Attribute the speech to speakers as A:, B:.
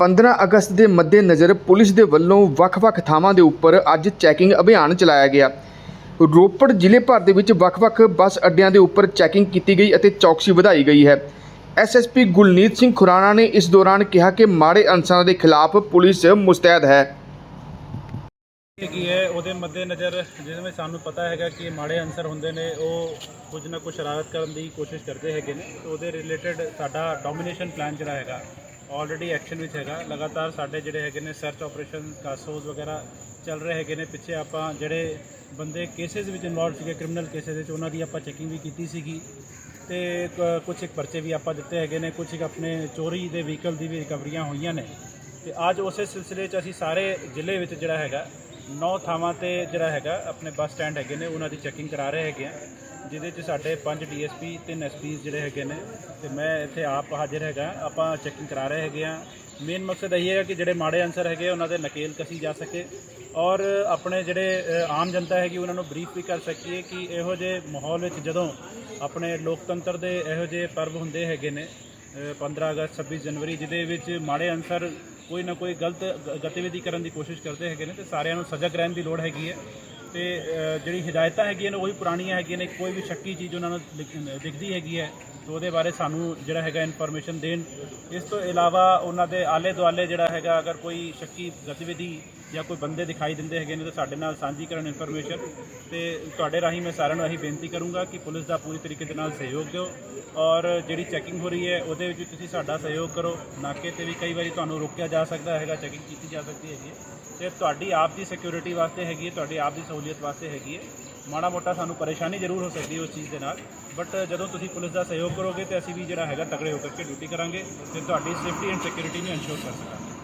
A: 15 ਅਗਸਤ ਦੇ ਮੱਦੇਨਜ਼ਰ ਪੁਲਿਸ ਦੇ ਵੱਲੋਂ ਵੱਖ-ਵੱਖ ਥਾਵਾਂ ਦੇ ਉੱਪਰ ਅੱਜ ਚੈਕਿੰਗ ਅਭਿਆਨ ਚਲਾਇਆ ਗਿਆ। ਰੋਪੜ ਜ਼ਿਲ੍ਹੇ ਭਰ ਦੇ ਵਿੱਚ ਵੱਖ-ਵੱਖ ਬੱਸ ਅੱਡਿਆਂ ਦੇ ਉੱਪਰ ਚੈਕਿੰਗ ਕੀਤੀ ਗਈ ਅਤੇ ਚੌਕਸੀ ਵਧਾਈ ਗਈ ਹੈ। ਐਸਐਸਪੀ ਗੁਲਨੀਤ ਸਿੰਘ ਖੁਰਾਣਾ ਨੇ ਇਸ ਦੌਰਾਨ ਕਿਹਾ ਕਿ ਮਾੜੇ ਅਨਸਰਾਂ ਦੇ ਖਿਲਾਫ ਪੁਲਿਸ ਮੁਸਤੈਦ ਹੈ।
B: ਹੈਗੀ ਹੈ, ਉਹਦੇ ਮੱਦੇਨਜ਼ਰ ਜਿਵੇਂ ਸਾਨੂੰ ਪਤਾ ਹੈਗਾ ਕਿ ਮਾੜੇ ਅਨਸਰ ਹੁੰਦੇ ਨੇ, ਉਹ ਕੁਝ ਨਾ ਕੁਝ ਸ਼ਰਾਰਤ ਕਰਨ ਦੀ ਕੋਸ਼ਿਸ਼ ਕਰਦੇ ਹੈਗੇ ਨੇ। ਉਹਦੇ ਰਿਲੇਟਡ ਸਾਡਾ ਡੋਮੀਨੇਸ਼ਨ ਪਲਾਨ ਜਿਹੜਾ ਹੈਗਾ ਆਲਰੇਡੀ ਐਕਸ਼ਨ ਵਿੱਚ ਹੈਗਾ। ਲਗਾਤਾਰ ਸਾਡੇ ਜਿਹੜੇ ਹੈਗੇ ਨੇ ਸਰਚ ਆਪਰੇਸ਼ਨ ਕਾਸੋਜ਼ ਵਗੈਰਾ ਚੱਲ ਰਹੇ ਹੈਗੇ ਨੇ। ਪਿੱਛੇ ਆਪਾਂ ਜਿਹੜੇ ਬੰਦੇ ਕੇਸਿਸ ਵਿੱਚ ਇਨਵੋਲਵ ਸੀਗੇ ਕ੍ਰਿਮੀਨਲ ਕੇਸਿਸ ਵਿੱਚ, ਉਹਨਾਂ ਦੀ ਆਪਾਂ ਚੈਕਿੰਗ ਵੀ ਕੀਤੀ ਸੀਗੀ। ਤੇ ਕ- ਕੁਝ ਇੱਕ ਪਰਚੇ ਵੀ ਆਪਾਂ ਦਿੱਤੇ ਹੈਗੇ ਨੇ। ਕੁਝ ਇੱਕ ਆਪਣੇ ਚੋਰੀ ਦੇ ਵਹੀਕਲ ਦੀ ਵੀ ਰਿਕਵਰੀਆਂ ਹੋਈਆਂ ਨੇ। ਤੇ ਅੱਜ ਉਸੇ ਸਿਲਸਿਲੇ 'ਚ ਅਸੀਂ ਸਾਰੇ ਜ਼ਿਲ੍ਹੇ ਵਿੱਚ ਜਿਹੜਾ ਹੈਗਾ, ਨੌ ਥਾਵਾਂ ਤੇ ਜਿਹੜਾ ਹੈਗਾ, ਆਪਣੇ ਬੱਸ ਸਟੈਂਡ ਹੈਗੇ ਨੇ। ਉਹਨਾਂ ਦੀ ਚੈਕਿੰਗ ਕਰਾ ਰਹੇ ਹੈਗੇ ਆ। ਜਿਹਦੇ 'ਚ ਸਾਡੇ ਪੰਜ ਡੀਐਸਪੀ ਤਿੰਨ ਐਸਪੀਸ ਜਿਹੜੇ ਹੈਗੇ ਨੇ ਤੇ ਮੈਂ ਇੱਥੇ ਆਪ ਹਾਜ਼ਰ ਹੈਗਾ। ਆਪਾਂ ਚੈਕਿੰਗ ਕਰਾ ਰਹੇ ਹੈਗੇ ਆ ਮੇਨ ਮਕਸਦ ਇਹ ਹੈਗਾ ਕਿ ਜਿਹੜੇ ਮਾੜੇ ਅਨਸਰ ਹੈਗੇ ਉਹਨਾਂ ਦੇ ਨਕੇਲ ਕਸੀ ਜਾ ਸਕੇ। ਔਰ ਆਪਣੇ ਜਿਹੜੇ ਆਮ ਜਨਤਾ ਹੈਗੀ ਉਹਨਾਂ ਨੂੰ ਬਰੀਫ ਵੀ ਕਰ ਸਕੀਏ ਕਿ ਇਹੋ ਜਿਹੇ ਮਾਹੌਲ ਵਿੱਚ ਜਦੋਂ ਆਪਣੇ ਲੋਕਤੰਤਰ ਦੇ ਇਹੋ ਜਿਹੇ ਪਰਵ ਹੁੰਦੇ ਹੈਗੇ ਨੇ ਅ, 15 ਅਗਸਤ 26 ਜਨਵਰੀ ਜਿਹਦੇ ਵਿੱਚ ਮਾੜੇ ਅਨਸਰ ਕੋਈ ਨਾ ਕੋਈ ਗਲਤ ਗਤੀਵਿਧੀ ਕਰਨ ਦੀ ਕੋਸ਼ਿਸ਼ ਕਰਦੇ ਹੈਗੇ ਨੇ ਤੇ ਸਾਰਿਆਂ ਨੂੰ ਸਜ਼ਾ ਰਹਿਣ ਦੀ ਲੋੜ ਹੈਗੀ ਹੈ। ਤੇ ਜਿਹੜੀ ਹਦਾਇਤਾਂ ਹੈਗੀਆਂ ਨੇ, ਉਹੀ ਪੁਰਾਣੀਆਂ ਹੈਗੀਆਂ ਨੇ, ਕੋਈ ਵੀ ਸ਼ੱਕੀ ਚੀਜ਼ ਉਹਨਾਂ ਨੂੰ ਦਿਖ- ਦਿਖਦੀ ਹੈਗੀ ਹੈ। ਤੇ ਉਹਦੇ ਬਾਰੇ ਸਾਨੂੰ ਜਿਹੜਾ ਹੈਗਾ ਇਨਫੋਰਮੇਸ਼ਨ ਦੇਣ। ਇਸ ਤੋਂ ਇਲਾਵਾ ਉਹਨਾਂ ਦੇ ਆਲੇ ਦੁਆਲੇ ਜਿਹੜਾ ਹੈਗਾ, ਅਗਰ ਕੋਈ ਸ਼ੱਕੀ ਗਤੀਵਿਧੀ ਜਾਂ ਕੋਈ ਬੰਦੇ ਦਿਖਾਈ ਦਿੰਦੇ ਹੈਗੇ ਨੇ, ਤਾਂ ਸਾਡੇ ਨਾਲ ਸਾਂਝੀ ਕਰਨ ਇਨਫੋਰਮੇਸ਼ਨ ਤੇ ਤੁਹਾਡੇ ਰਾਹੀਂ ਮੈਂ ਸਾਰਿਆਂ ਨੂੰ ਇਹੀ ਬੇਨਤੀ ਕਰੂੰਗਾ ਕਿ ਪੁਲਿਸ ਦਾ ਪੂਰੀ ਤਰੀਕੇ ਦੇ ਨਾਲ ਸਹਿਯੋਗ ਦਿਓ। ਔਰ ਜਿਹੜੀ ਚੈਕਿੰਗ ਹੋ ਰਹੀ ਹੈ, ਉਹਦੇ ਵਿੱਚ ਵੀ ਤੁਸੀਂ ਸਾਡਾ ਸਹਿਯੋਗ ਕਰੋ। ਨਾਕੇ ਤੇ ਵੀ ਕਈ ਵਾਰੀ ਤੁਹਾਨੂੰ ਰੋਕਿਆ ਜਾ ਸਕਦਾ ਹੈਗਾ ਚੈਕਿੰਗ ਕੀਤੀ ਜਾ ਸਕਦੀ ਹੈਗੀ ਹੈ। ਤੇ ਤੁਹਾਡੀ ਆਪ ਦੀ ਸਿਕਿਉਰਿਟੀ ਵਾਸਤੇ ਹੈਗੀ ਹੈ, ਤੁਹਾਡੀ ਆਪ ਦੀ ਸਹੂਲੀਅਤ ਵਾਸਤੇ ਹੈਗੀ ਹੈ। ਮਾੜਾ ਮੋਟਾ ਸਾਨੂੰ ਪਰੇਸ਼ਾਨੀ ਜ਼ਰੂਰ ਹੋ ਸਕਦੀ ਹੈ ਉਸ ਚੀਜ਼ ਦੇ ਨਾਲ। ਬਟ ਜਦੋਂ ਤੁਸੀਂ ਪੁਲਿਸ ਦਾ ਸਹਿਯੋਗ ਕਰੋਗੇ ਤੇ ਅਸੀਂ ਵੀ ਜਿਹੜਾ ਹੈਗਾ ਤਗੜੇ ਹੋ ਕਰਕੇ ਡਿਊਟੀ ਕਰਾਂਗੇ ਤੇ ਤੁਹਾਡੀ ਸੇਫਟੀ ਐਂਡ ਸਿਕਿਉਰਿਟੀ ਨੂੰ ਇਨਸ਼ੋਰ ਕਰ ਸਕਾਂਗੇ।